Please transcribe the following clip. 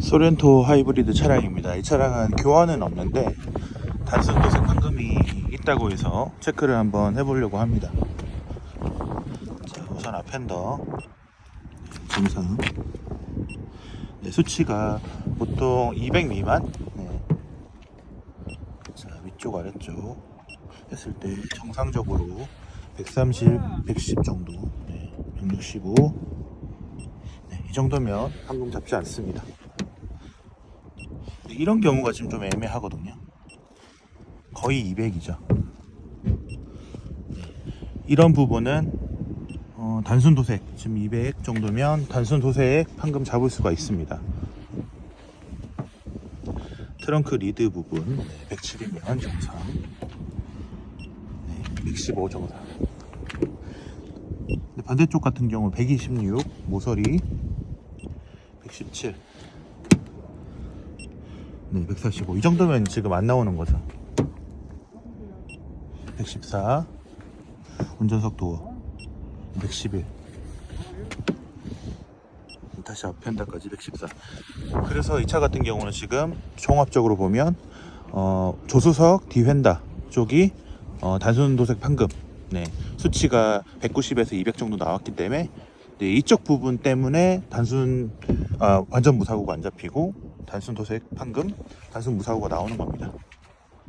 소렌토 하이브리드 차량입니다. 이 차량은 교환은 없는데 단순 도색 황금이 있다고 해서 체크를 한번 해보려고 합니다. 자, 우선 앞엔더 정상. 네, 수치가 보통 200 미만. 네. 자, 위쪽 아래쪽 했을 때 정상적으로 130, 110 정도, 네, 165. 네, 이 정도면 황금 잡지 않습니다. 이런 경우가 지금 좀 애매하거든요. 거의 200이죠. 이런 부분은 어, 단순 도색 지금 200 정도면 단순 도색 황금 잡을 수가 있습니다. 트렁크 리드 부분 네, 107이면 정상, 네, 115 정상. 반대쪽 같은 경우 126 모서리 117 네, 145. 이 정도면 지금 안 나오는 거죠. 114. 운전석 도어. 111. 다시 앞편다까지 114. 그래서 이 차 같은 경우는 지금 종합적으로 보면 어, 조수석 뒤휀다 쪽이 어, 단순 도색 판금 네, 수치가 190에서 200 정도 나왔기 때문에 네, 이쪽 부분 때문에 단순 아, 완전 무사고가 안 잡히고 단순 도색 판금, 단순 무사고가 나오는 겁니다.